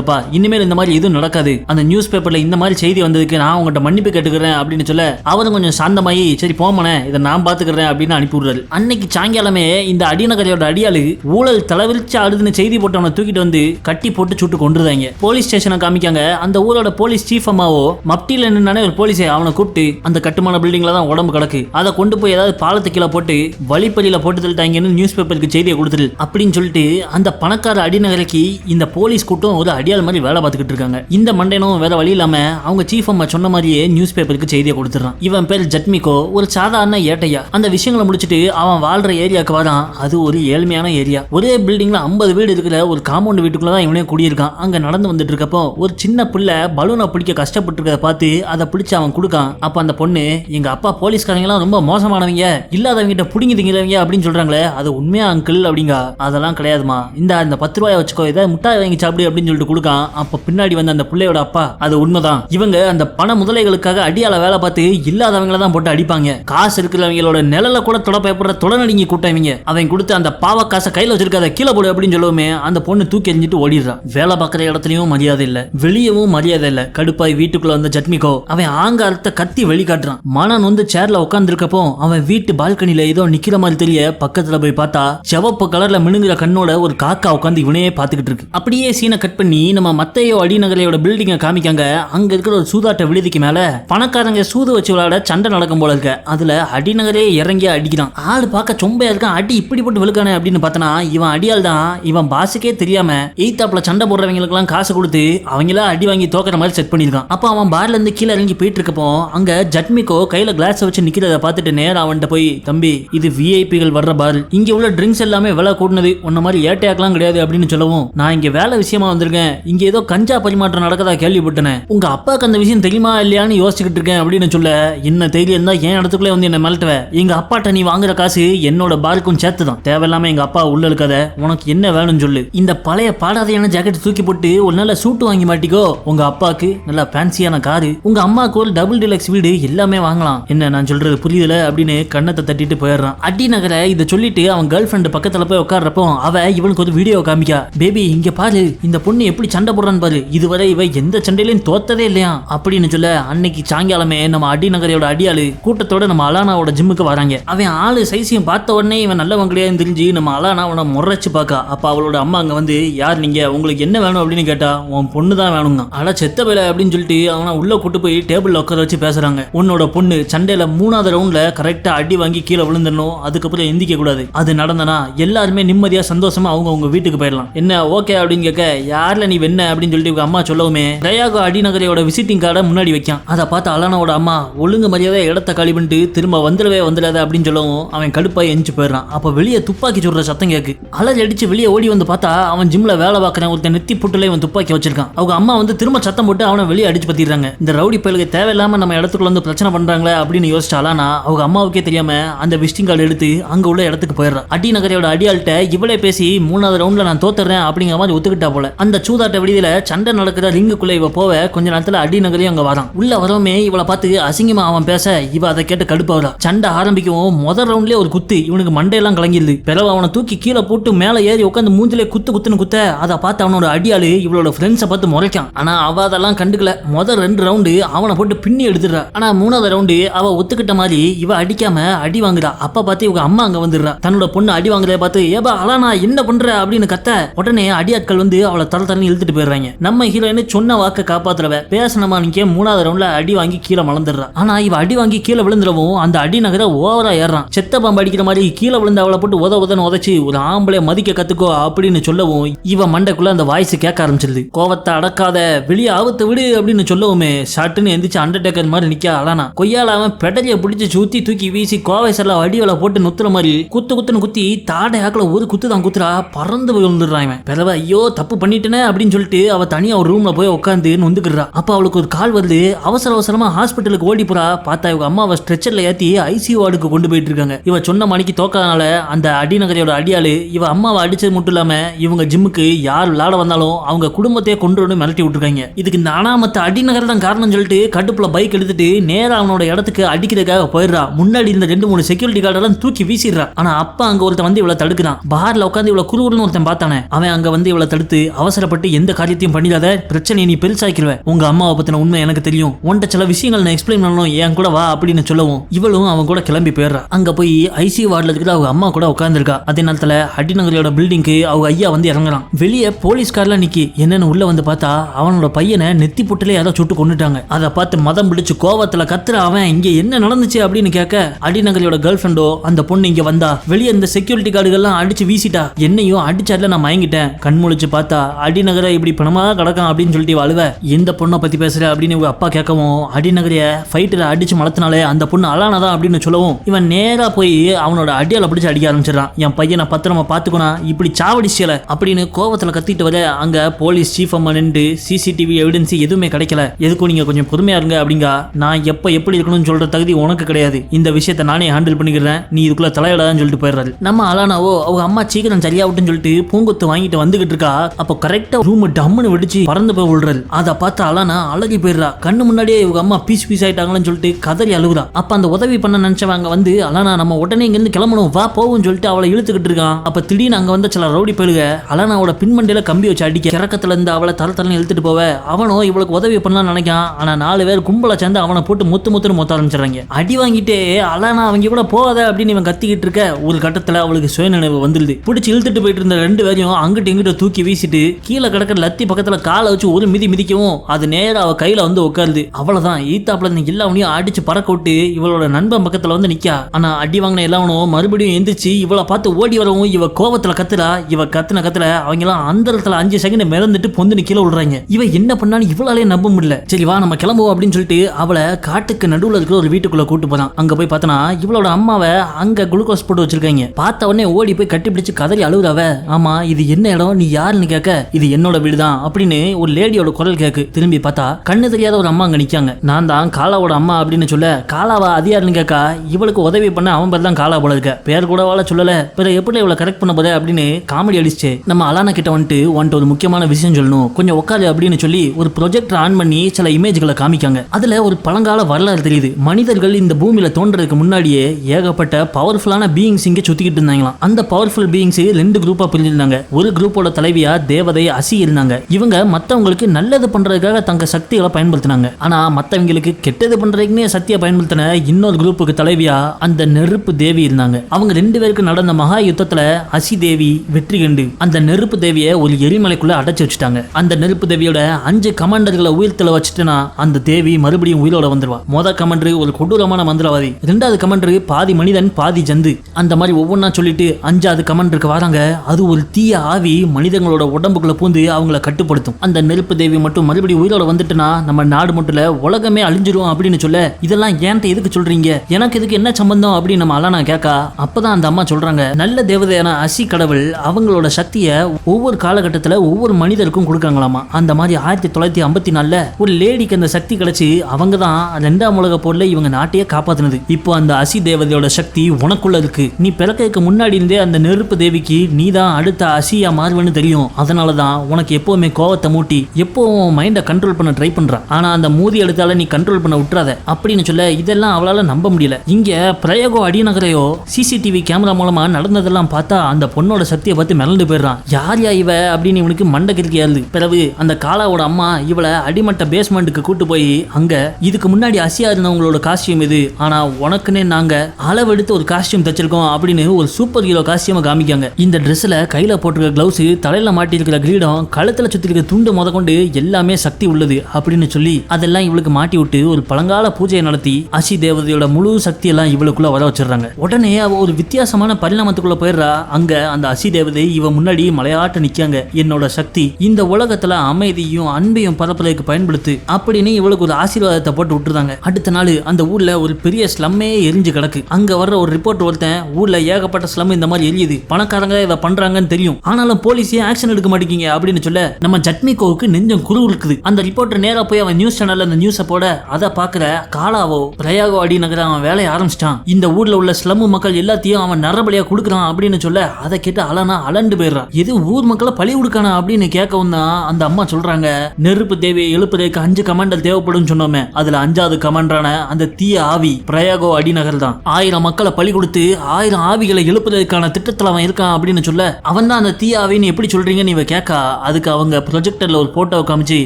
[SPEAKER 1] மன்னிச்சிருங்கப்பா இனிமேல் இந்த மாதிரி எதுவும் நடக்காது. அந்த நியூஸ் பேப்பர்ல இந்த மாதிரி செய்தி வந்ததுக்கு நான் உங்கள்கிட்ட மன்னிப்பு கேட்டுக்கிறேன் அப்படின்னு சொல்ல அவரும் கொஞ்சம் சாந்தமாயி சரி போமனே இதை நான் பாத்துக்கிறேன் அப்படின்னு அனுப்பி விடுறாரு அன்னைக்கு சாயங்காலமே இந்த அடிநகரையோட அடியாளு ஊழல் தலைவிரிச்சு அழுதுன்னு செய்தி போட்டவனை தூக்கிட்டு வந்து கட்டி போட்டு சுட்டு கொண்டுருந்தாங்க போலீஸ் ஸ்டேஷனை காமிக்காங்க. அந்த ஊரோட போலீஸ் சீஃப் அம்மாவோ மப்டியில் நின்னானே ஒரு போலீஸை அவனை கூப்பிட்டு அந்த கட்டுமான பில்டிங்ல தான் உடம்பு கிடக்கு. அதை கொண்டு போய் ஏதாவது பாலத்து கீழே போட்டு வழிப்படியில போட்டு தள்ளிட்டாங்கன்னு நியூஸ் பேப்பருக்கு செய்தியை கொடுத்துரு அப்படின்னு சொல்லிட்டு அந்த பணக்கார அடிநகரைக்கு இந்த போலீஸ் கூட்டம் ஒரு அடியாள புயல் மாதிரி வேலை பார்த்துக்கிட்டு இருக்காங்க. இந்த மண்டேனும் வேற வழி இல்லாம அவங்க சீஃப் அம்மா சொன்ன மாதிரியே நியூஸ் பேப்பருக்கு செய்தியை கொடுத்துறான் இவன் பேர் ஜட்மிகோ ஒரு சாதாரண ஏட்டையா. அந்த விஷயங்களை முடிச்சுட்டு அவன் வாழ்ற ஏரியாவுக்கு வரான். அது ஒரு ஏழ்மையான ஏரியா. ஒரே பில்டிங்ல ஐம்பது வீடு இருக்கிற ஒரு காம்பவுண்ட் வீட்டுக்குள்ள தான் இவனே குடியிருக்கான். அங்க நடந்து வந்துட்டு இருக்கப்போ ஒரு சின்ன பிள்ளை பலூனை பிடிக்க கஷ்டப்பட்டு இருக்கிறத பார்த்து அதை பிடிச்சு அவன் கொடுக்கான். அப்ப அந்த பொண்ணு எங்க அப்பா போலீஸ்காரங்க எல்லாம் ரொம்ப மோசமானவங்க. இல்லாதவங்க கிட்ட திங்கிறவங்க அப்படின்னு சொல்றாங்களே அது உண்மையா அங்கிள் அப்படிங்க? அதெல்லாம் கிடையாதுமா. இந்த அந்த பத்து ரூபாய் வச்சுக்கோ. இதை முட்டாய் வாங்கி சாப்பிடு அப்படின்னு சொல்லிட்டு கொடுக்கான் அப்ப பின்னாடி வந்த அந்த பிள்ளையோட அப்பா அது உண்மைதான். இவங்க அந்த பண முதலைகளுக்காக அடியால வேலை பார்த்து இல்லாதவங்கள தான் போட்டு அடிப்பாங்க. காசு இருக்கிறவங்களோட நிழல கூட தொட பயப்படுற தொடநடிங்கி கூட்டவங்க அவன் கொடுத்து அந்த பாவ காசை கையில வச்சிருக்காத கீழே போடு அப்படின்னு சொல்லுவோமே அந்த பொண்ணு தூக்கி எறிஞ்சிட்டு ஓடிடுறான். வேலை பார்க்குற இடத்துலயும் மரியாதை இல்ல. வெளியவும் மரியாதை இல்ல. கடுப்பாய் வீட்டுக்குள்ள வந்த ஜட்மிகோ அவன் ஆங்காரத்தை கத்தி வெளிக்காட்டுறான். மனன் வந்து சேர்ல உட்காந்துருக்கப்போ அவன் வீட்டு பால்கனில ஏதோ நிக்கிற மாதிரி தெரிய பக்கத்துல போய் பார்த்தா செவப்பு கலர்ல மினுங்குற கண்ணோட ஒரு காக்கா உட்காந்து இவனையே பார்த்துக்கிட்டு இருக்கு. அப்படியே சீனை கட் பண்ணி நம்ம மத்தையோ அடிநகரையோட பில்டிங்கை காமிக்காங்க. அங்க இருக்கிற ஒரு சூதாட்ட விடுதிக்கு மேல பணக்காரங்க சூது வச்சு விளையாட சண்டை நடக்கும் போல இருக்க. அதுல அடிநகரே இறங்கி அடிக்கிறான். ஆள் பார்க்க சொம்பையா இருக்கான். அடி இப்படி போட்டு விழுக்கானே அப்படின்னு பார்த்தனா இவன் அடியால் தான். இவன் பாஸுக்கே தெரியாம எய்தாப்ல சண்டை போடுறவங்களுக்குலாம் காசு கொடுத்து அவங்களா அடி வாங்கி தோக்குற மாதிரி செட் பண்ணியிருக்கான். அப்போ அவன் பார்ல இருந்து கீழே இறங்கி போயிட்டு இருக்கப்போ அங்க ஜட்மிக்கோ கையில கிளாஸ் வச்சு நிக்கிறத பார்த்துட்டு நேரம் அவன்கிட்ட போய் தம்பி இது விஐபிகள் வர்ற பார் இங்க உள்ள ட்ரிங்க்ஸ் எல்லாமே விலை கூடுனது. உன்ன மாதிரி ஏட்டையாக்கலாம் கிடையாது அப்படின்னு சொல்லவும் நான் இங்க வேலை விஷயமா வந்திருக்கேன். இங்க ஏதோ கஞ்சா பரிமாற்றம் நடக்கதா கேள்விப்பட்டேன். உங்க அப்பாக்கு அந்த விஷயம் தெரியுமா இல்லையான்னு யோசிச்சுக்கிட்டு இருக்கேன் அப்படின்னு சொல்ல என்ன தைரியம் தான் என் இடத்துக்குள்ளே வந்து என்ன மிரட்டுவ. எங்க அப்பாட்ட நீ வாங்குற காசு என்னோட பாருக்கும் சேர்த்து தான் தேவையில்லாம எங்க அப்பா உள்ள இருக்காத. உனக்கு என்ன வேணும்னு சொல்லு. இந்த பழைய பாடாதையான ஜாக்கெட் தூக்கி போட்டு ஒரு நல்ல சூட்டு வாங்கி மாட்டிக்கோ. உங்க அப்பாக்கு நல்ல ஃபேன்சியான காரு உங்க அம்மாவுக்கு ஒரு டபுள் டிலக்ஸ் வீடு எல்லாமே வாங்கலாம். என்ன நான் சொல்றது புரியுதுல அப்படின்னு கண்ணத்தை தட்டிட்டு போயிடுறான். அடி நகர இதை சொல்லிட்டு அவன் கேர்ள் ஃப்ரெண்டு பக்கத்துல போய் உட்கார்றப்போ அவ இவனுக்கு ஒரு வீடியோ காமிக்கா. பேபி இங்க பாரு இந்த பொண்ணு எப்படி சண்டை போடுறான் பாரு. இதுவரை இவ எந்த சண்டையிலையும் தோத்ததே இல்லையா? அப்படின்னு சொல்ல அன்னைக்கு சாயங்காலமே நம்ம அடி நகரையோட அடியாளு கூட்டத்தோட நம்ம அலானாவோட ஜிம்முக்கு வராங்க. அவன் ஆளு சைஸையும் பார்த்த உடனே இவன் நல்லவன் கிடையாதுன்னு தெரிஞ்சு நம்ம அலானா அவனை முறைச்சு பார்க்கா. அப்ப அவளோட அம்மா அங்க வந்து யார் நீங்க? உங்களுக்கு என்ன வேணும்? அப்படின்னு கேட்டா உன் பொண்ணு தான் வேணுங்க ஆனா செத்த வேலை அப்படின்னு சொல்லிட்டு அவனை உள்ள கூட்டு போய் டேபிள்ல உட்கார வச்சு பேசுறாங்க. உன்னோட பொண்ணு சண்டையில மூணாவது ரவுண்ட்ல கரெக்டா அடி வாங்கி கீழே விழுந்துடணும். அதுக்கப்புறம் எந்திக்க கூடாது. அது நடந்தனா எல்லாருமே நிம்மதியா சந்தோஷமா அவங்க அவங்க வீட்டுக்கு போயிடலாம். என்ன ஓகே அப்படின்னு கேட்க யார்ல நீ வெண்ண அப்படின்னு சொல்லிட்டு இவங்க அம்மா சொல்லவுமே டயாகோ அடிநகரையோட விசிட்டிங் கார்டை முன்னாடி வைக்கான். அதை பார்த்து அலானாவோட அம்மா ஒழுங்கு மரியாதை இடத்த காலி பண்ணிட்டு திரும்ப வந்துடவே வந்துடாத அப்படின்னு சொல்லவும் அவன் கடுப்பாய் எஞ்சி போயிடுறான். அப்போ வெளியே துப்பாக்கி சுடுற சத்தம் கேக்கு. அலறி அடிச்சு வெளியே ஓடி வந்து பார்த்தா அவன் ஜிம்ல வேலை பார்க்கறேன் ஒருத்தன் நெத்தி புட்டுல இவன் துப்பாக்கி வச்சிருக்கான். அவங்க அம்மா வந்து திரும்ப சத்தம் போட்டு அவனை வெளியே அடிச்சு பத்திடுறாங்க. இந்த ரவுடி பயலுக்கு தேவையில்லாம நம்ம இடத்துக்குள்ள வந்து பிரச்சனை பண்றாங்களே அப்படின்னு யோசிச்சாலானா அவங்க அம்மாவுக்கே தெரியாம அந்த விசிட்டிங் கார்டு எடுத்து அங்க உள்ள இடத்துக்கு போயிடுறான். அடி நகரையோட அடியாள்கிட்ட இவளே பேசி மூணாவது ரவுண்ட்ல நான் தோத்துறேன் அப்படிங்கிற மாதிரி ஒத்துக்கிட்டா போல. அந்த சூதாட்ட விடுதியில சண்டை நடக்கிற ரிங்குக்குள்ள இவ போவ. கொஞ்ச நேரத்துல அடி நகரையும் அங்க வரான். உள்ள வரவுமே இவளை பார்த்து அசிங்கமா அவன் பேச. இவ அதை கேட்டு கடுப்பாவா சண்டை ஆரம்பிக்கவும் முதல் ரவுண்ட்லயே ஒரு குத்து. இவனுக்கு மண்டையெல்லாம் கலங்கிடுது. பிறகு அவனை தூக்கி கீழே போட்டு மேலே ஏறி உட்காந்து மூஞ்சிலே குத்து குத்துன்னு குத்த. அதை பார்த்து அவனோட அடியாளு இவளோட ஃப்ரெண்ட்ஸை பார்த்து முறைக்கான். ஆனா அவ அதெல்லாம் கண்டுக்கல. முதல் ரெண்டு ரவுண்டு அவனை போட்டு பின்னி எடுத்துடுறா. ஆனா மூணாவது ரவுண்டு அவ ஒத்துக்கிட்ட மாதிரி இவ அடிக்காம அடி வாங்குறா. அப்ப பார்த்து இவங்க அம்மா அங்க வந்துடுறா. தன்னோட பொண்ணு அடி வாங்குறத பார்த்து ஏபா அலானா என்ன பண்ற? அப்படின்னு கத்த. உடனே அடியாட்கள் வந்து அவளை தர தரன்னு இழுத்துட்டு போயிடுறாங்க. நம்ம ஹீரோயின் சொன்ன வாக்க காப்பாத்துறவ பேசணுமா மூணாவது ரவுண்ட்ல அடி வாங்கி கீழே மலர்ந்துடுறா. ஆனா இவ அடி வாங்கி கீழே விழுந்துடவும் அந்த அடி நகர ஓவரா ஏறான் செத்த பாம்பு அடிக்கிற மாதிரி கீழே விழுந்து அவளை போட்டு உத உதன்னு உதச்சு ஒரு ஆம்பளை மதிக்க கத்துக்கோ அப்படின்னு சொல்லவும் இவ மண்டைக்குள்ள அந்த வாய்ஸ் கேட்க ஆரம்பிச்சிருது. கோவத்தை அடக்காத வெளியே ஆபத்து விடு அப்படின்னு சொல்லவுமே ஷாட்டுன்னு எந்திரிச்சு அண்டர்டேக்கர் மாதிரி நிக்க அலானா. கொய்யால அவன் பெடலிய பிடிச்சி சுத்தி தூக்கி வீசி கோவை செல்ல வடிவலை போட்டு நுத்துற மாதிரி குத்து குத்துன்னு குத்தி தாடை ஆக்கல ஒரு குத்து தான் குத்துறா பறந்து விழுந்துடுறான் இவன். பிறவ ஐயோ தப்பு பண்ணிட்டேனே அப்படின்னு சொல்லிட்டு அவ தனியா ஒரு ரூம்ல போய் உட்காந்து நொந்துக்கிறா அப்ப அவளுக்கு ஒரு கால் வருது. அவசர அவசரமா ஹாஸ்பிட்டலுக்கு ஓடி போறா. பார்த்தா இவங்க அம்மாவை ஸ்ட்ரெச்சர்ல ஏத்தி ஐசியூ வார்டுக்கு கொண்டு போயிட்டு இருக்காங்க. இவ சொன்ன மணிக்கு தோக்காதனால அந்த அடிநகரையோட அடியாளு இவ அம்மாவை அடிச்சது மட்டும் இல்லாம இவங்க ஜிம்முக்கு யார் விளையாட வந்தாலும் அவங்க குடும்பத்தையே கொண்டு வந்து மிரட்டி விட்டுருக்காங்க. இதுக்கு இந்த அனாமத்த அடிநகர் தான் காரணம் சொல்லிட்டு கடுப்புல பைக் எடுத்துட்டு நேரா அவனோட இடத்துக்கு அடிக்கிறதுக்காக போயிடுறா. முன்னாடி இருந்த ரெண்டு மூணு செக்யூரிட்டி கார்டெல்லாம் தூக்கி வீசிடுறா. ஆனா அப்பா அங்க ஒருத்தன் வந்து இவளை தடுக்கிறான். பார்ல உட்காந்து இவ்வளவு குறுகுறுன்னு ஒருத்தன் பார்த்தானே. அவன் அங்க வந்து இவளை தடுத்து அவசரப்பட்டு எந்த காரியத்தையும் பண்ணிடாத. பிரச்சனையை நீ பெருசாக்கிடுவ உங்க அம்மாவை பத்தின உண்மை எனக்கு தெரியும். உன்ட சில விஷயங்கள் நான் எக்ஸ்பிளைன் பண்ணணும். என் கூட வா அப்படின்னு சொல்லவும். இவளும் அவன் கூட கிளம்பி போயிடுறா. அங்க போய் ஐசி வார்டில் இருக்கிற அவங்க அம்மா கூட உட்காந்துருக்கா அதே நேரத்தில் அடிநகரோட பில்டிங்க்கு அவங்க ஐயா வந்து இறங்குறான். வெளியே போலீஸ்கார்ல நிக்கி. என்னன்னு உள்ள வந்து பார்த்தா அவனோட பையனை நெத்தி புட்டிலே யாரோ சுட்டு கொண்டுட்டாங்க அதை பார்த்து மதம் பிடிச்சு கோவத்துல கத்துற அவன் இங்க என்ன நடந்துச்சு? அப்படின்னு கேட்க அடிநகரோட கேர்ள் ஃப்ரெண்டோ அந்த பொண்ணு இங்க வந்தா. வெளியே இந்த செக்யூரிட்டி கார்டுகள்லாம் அடிச்சு வீசிட்டா. என்னையும் அடிச்சாட்ல நான் மயங்கிட்டேன். கண் முழிச்சு பார்த்தா அடிநகர் அடிநகரை இப்படி தான் கிடக்கும் அப்படின்னு சொல்லிட்டு வாழ்வ இந்த பொண்ணை பத்தி பேசுற? அப்படின்னு இவங்க அப்பா கேட்கவும் அடிநகரைய ஃபைட்டில் அடிச்சு மலத்தினாலே அந்த பொண்ணு அலானதான் அப்படின்னு சொல்லவும் இவன் நேரா போய் அவனோட அடியால பிடிச்சி அடிக்க ஆரம்பிச்சிடறான். என் பையனை பத்திரமா பாத்துக்கணும் இப்படி சாவடிச்சியல அப்படின்னு கோவத்துல கத்திட்டு வர அங்க போலீஸ் சீஃப் அம்மா நின்று சிசிடிவி எவிடன்ஸ் எதுவுமே கிடைக்கல. எதுக்கும் நீங்க கொஞ்சம் பொறுமையா இருங்க அப்படிங்க நான் எப்ப எப்படி இருக்கணும்னு சொல்ற தகுதி உனக்கு கிடையாது. இந்த விஷயத்தை நானே ஹேண்டில் பண்ணிக்கிறேன். நீ இதுக்குள்ள தலையிடாதான்னு சொல்லிட்டு போயிடுறாரு. நம்ம அலானாவோ அவங்க அம்மா சீக்கிரம் சரியா விட்டுன்னு சொல்லிட்டு பூங்கொத்து வாங்கிட்டு வந்துகிட்டு இருக்கா. அப்போ கரெக்டா ரூம் டம்முன்னு வெடிச்சு பறந்து போய் விழுறது அதை பார்த்து அலானா அழகி போயிடுறா. கண்ணு முன்னாடியே இவங்க அம்மா பீஸ் பீஸ் ஆயிட்டாங்கன்னு சொல்லிட்டு கதறி அழுகுறா. அப்ப அந்த உதவி பண்ண நினைச்சவங்க வந்து அலானா நம்ம உடனே இங்கிருந்து கிளம்பணும். வா போவும் சொல்லிட்டு அவளை இழுத்துக்கிட்டு இருக்கான். அப்ப திடீர்னு அங்க வந்த சில ரவுடி போயிடுக அலானாவோட பின்மண்டையில கம்பி வச்சு அடிக்க. கிறக்கத்துல இருந்து அவளை தர தரன்னு இழுத்துட்டு போவ. அவனும் இவளுக்கு உதவி பண்ணலாம்னு நினைக்கான். ஆனா நாலு பேர் கும்பலை சேர்ந்து அவனை போட்டு முத்து முத்துன்னு மொத்த ஆரம்பிச்சிடறாங்க. அடி வாங்கிட்டே அலானா அவங்க கூட போகாத அப்படின்னு இவன் கத்திக்கிட்டு இருக்க ஒரு கட்டத்துல அவளுக்கு சுயநினைவு வந்துருது பிடிச்சி இழுத்துட்டு போயிட்டு இருந்த ரெண்டு பேரையும் அங்கிட்டு இங்கிட்ட தூக்கி வீசிட்டு கீழே கிடக்கிற லத்தி பக்கத்துல காலை வச்சு ஒரு மிதி மிதிக்கவும். அது நேரம் அவ கையில வந்து உட்காருது அவ்வளவுதான். ஈத்தாப்புல இருந்து எல்லாவனையும் அடிச்சு பறக்க விட்டு இவளோட நண்பன் பக்கத்துல வந்து நிக்கா. ஆனா அடி வாங்கின எல்லாவனும் மறுபடியும் எந்திரிச்சு இவளை பார்த்து ஓடி வரவும் இவ கோவத்துல கத்துறா. இவ கத்துன கத்துல அவங்க எல்லாம் அந்தரத்துல அஞ்சு செகண்ட் மிதந்துட்டு பொந்துன்னு கீழே விடுறாங்க இவ என்ன பண்ணாலும் இவளாலே நம்ப முடியல. சரி வா நம்ம கிளம்புவோம் அப்படின்னு சொல்லிட்டு அவளை காட்டுக்கு நடுவுல இருக்கிற ஒரு வீட்டுக்குள்ள கூட்டு போறான். அங்க போய் பார்த்தனா இவளோட அம்மாவை அங்க குளுக்கோஸ் போட்டு வச்சிருக்காங்க. பார்த்த உடனே ஓடி போய் கட்டி பிடிச்சு கதறி அழுகுறாவ. ஆமா இது என்ன இடம்? நீ யாருன்னு கேட்க இது என்னோட வீடு தான் அப்படின்னு ஒரு லேடியோட குரல் கேக்கு. திரும்பி பார்த்தா கண்ணு தெரியாத ஒரு அம்மா அங்க நிக்காங்க. நான் தான் காலாவோட அம்மா அப்படின்னு சொல்ல காலாவா அது யாருன்னு கேட்கா இவளுக்கு உதவி பண்ண அவன் பேர் தான் காலா போல இருக்க. பேர் கூட வாழ சொல்லல. பிறகு எப்படி இவளை கரெக்ட் பண்ண போதே அப்படின்னு காமெடி அடிச்சு நம்ம அலானா கிட்ட வந்துட்டு வந்துட்டு ஒரு முக்கியமான விஷயம் சொல்லணும். கொஞ்சம் உட்காரு அப்படின்னு சொல்லி ஒரு ப்ரொஜெக்டர் ஆன் பண்ணி சில இமேஜ்களை காமிக்காங்க. அதுல ஒரு பழங்கால வரலாறு தெரியுது. மனிதர்கள் இந்த பூமியில தோன்றதுக்கு முன்னாடியே ஏகப்பட்ட பவர்ஃபுல்லான பீயிங்ஸ் இங்கே சுத்திக்கிட்டு இருந்தாங்களாம். அந்த பவர்ஃபுல் பீயிங்ஸ் ரெண்டு குரூப்பா பிரிஞ்சிருந்தாங்க. ஒரு குரூப்போட தலைவியா தேவதை அசி இருந்தாங்க. இவங்க மற்றவங்களுக்கு நல்லது பண்றதுக்காக தங்க சக்திகளை பயன்படுத்தினாங்க. ஆனா மற்றவங்களுக்கு கெட்டது பண்றதுக்குன்னே சக்தியை பயன்படுத்தின இன்னொரு குரூப்புக்கு தலைவியா அந்த நெருப்பு தேவி இருந்தாங்க. அவங்க ரெண்டு பேருக்கு நடந்த மகா யுத்தத்துல அசி தேவி வெற்றி கண்டு அந்த நெருப்பு தேவியை ஒரு எரிமலைக்குள்ள அடைச்சு வச்சுட்டாங்க. அந்த நெருப்பு தேவியோட அஞ்சு கமாண்டர்களை உயிர்த்தல வச்சுட்டுனா அந்த தேவி மறுபடியும் உயிரோட வந்துருவா. மொத கமாண்டர் ஒரு கொடூரமான மந்திரவாதி. ரெண்டாவது கமாண்டர் பாதி மனிதன் பாதி ஜந்து. அந்த மாதிரி ஒவ்வொன்றா சொல்லிட்டு அஞ்சாவது கமாண்டருக்கு வராங்க. அது ஒரு தீய ஆவி மனிதங்களோட உடம்புக்குள்ள பூந்து அவங்கள கட்டுப்படுத்தும். அந்த நெருப்பு தேவி மட்டும் மறுபடியும் உயிரோட வந்துட்டுனா நம்ம நாடு மட்டும் உலகமே அழிஞ்சிரும் அப்படின்னு சொல்ல இதெல்லாம் ஏன்ட்ட எதுக்கு சொல்றீங்க? எனக்கு இதுக்கு என்ன சம்பந்தம் அப்படின்னு நம்ம அலானா கேட்கா அப்பதான் அந்த அம்மா சொல்றாங்க நல்ல தேவதையான அசி கடவுள் அவங்களோட சக்தியை ஒவ்வொரு காலகட்டத்துல ஒவ்வொரு மனிதருக்கும் கொடுக்காங்களாமா அந்த மாதிரி ஆயிரத்தி தொள்ளாயிரத்தி ஐம்பத்தி நாலில் ஒரு லேடிக்கு அந்த சக்தி கிடைச்சு அவங்க தான் ரெண்டாம் உலக போரில் இவங்க நாட்டையே காப்பாத்துனது. இப்போ அந்த அசி தேவதையோட சக்தி உனக்குள்ள இருக்கு. நீ பிறக்கிறதுக்கு முன்னாடி இருந்தே அந்த நெருப்பு தேவிக்கு நீ தான் அடுத்த அசியா மாறுவன்னு தெரியும். அதனால தான் உனக்கு எப்பவுமே கோவத்தை மூட்டி எப்பவும் மைண்டை கண்ட்ரோல் பண்ண ட்ரை பண்ணுறான் ஆனா அந்த மூதி எடுத்தால நீ கண்ட்ரோல் பண்ண விட்டுறாத. அப்படின்னு சொல்ல இதெல்லாம் அவளால நம்ப முடியல. இங்க பிரயோகோ அடிநகரையோ சிசிடிவி கேமரா மூலமா நடந்ததெல்லாம் பார்த்தா அந்த பொண்ணோட சக்தியை பார்த்து மிரண்டு போயிடுறான். யார் யா இவ? அப்படின்னு இவனுக்கு மண்டை கிறுக்கி ஏறுது. பிறகு அந்த காலாவோட அம்மா இவளை அடிமட்ட பேஸ்மெண்ட்டுக்கு கூட்டு போய் அங்க இதுக்கு முன்னாடி அசியா இருந்தவங்களோட காஸ்டியூம் இது. ஆனா உனக்குன்னே நாங்க அளவெடுத்து ஒரு காஸ்டியூம் தச்சிருக்கோம் அப்படின்னு ஒரு சூப்பர் ஹீரோ காஸ்டியூமை காமிக்காங்க. இந்த ட்ரெஸ்ல கையில போட்டிருக்க கிளவுஸ் தலையில மாட்டியிருக்கிற கிரீடம் கழுத்தில் சுத்தி இருக்க துண்டு முதற்கொண்டு எல்லாமே சக்தி உள்ளது அப்படின்னு சொல்லி அதெல்லாம் இவளுக்கு மாட்டி விட்டு ஒரு பழங்கால பூஜையை நடத்தி அசி தேவதையோட முழு சக்தி எல்லாம் இவளுக்குள்ள வர வச்சிடுறாங்க. உடனே அவ ஒரு வித்தியாசமான பரிணாமத்துக்குள்ள போயிடுறா. அங்க அந்த அசி தேவதை இவ முன்னாடி மலையாட்ட நிக்காங்க. என்னோட சக்தி இந்த உலகத்துல அமைதியும் அன்பையும் பரப்புறதுக்கு பயன்படுத்து அப்படின்னு இவளுக்கு ஒரு ஆசீர்வாதத்தை போட்டு விட்டுருந்தாங்க. அடுத்த நாள் அந்த ஊர்ல ஒரு பெரிய ஸ்லம்மே எரிஞ்சு கிடக்கு. அங்க வர்ற ஒரு ரிப்போர்ட் ஒருத்தன் ஊர்ல ஏகப்பட்ட ஸ்லம் இந்த மாதிரி எரியுது. பணக்காரங்க இதை பண்றாங்கன்னு தெரியும். ஆனாலும் போலீஸே ஆக்ஷன் எடுக்க மாட்டேங்க அப்படின்னு சொல்ல நம்ம ஜட்மிகோவுக்கு நெஞ்சம் குரு இருக்குது அந்த ரிப்போர்ட்டர் நேரா போய் அவன் நியூஸ் சேனல்ல அந்த நியூஸை போட அதை பாக்குற காலாவோ பிரயாகோ அடி நகர அவன் வேலையை ஆரம்பிச்சிட்டான். இந்த ஊர்ல உள்ள ஸ்லம் மக்கள் எல்லாத்தையும் அவன் நரபலியா கொடுக்குறான் அப்படின்னு சொல்ல அதை கேட்டு அலனா அலண்டு போயிடுறான் எது ஊர் மக்களை பழி கொடுக்கானா அப்படின்னு கேட்கவும் தான் அந்த அம்மா சொல்றாங்க நெருப்பு தேவையை எழுப்புறதுக்கு அஞ்சு கமாண்டர் தேவைப்படும் சொன்னோமே. அதுல அஞ்சாவது கமாண்டரான அந்த தீய ஆவி பிரயாகோ அடிநகர் தான். ஆயிரம் மக்களை பழி கொடுத்து ஆயிரம் ஆவிகளை எழுப்புறதுக்கான திட்டத்தில் அவன் இருக்கான் அப்படின்னு சொல்ல அவன் தான் அந்த தீய ஆவின்னு எப்படி சொல்றீங்கன்னு இவ கேட்கா அதுக்கு அவங்க ப்ரொஜெக்டர்ல ஒரு போட்டோ காமிச்சு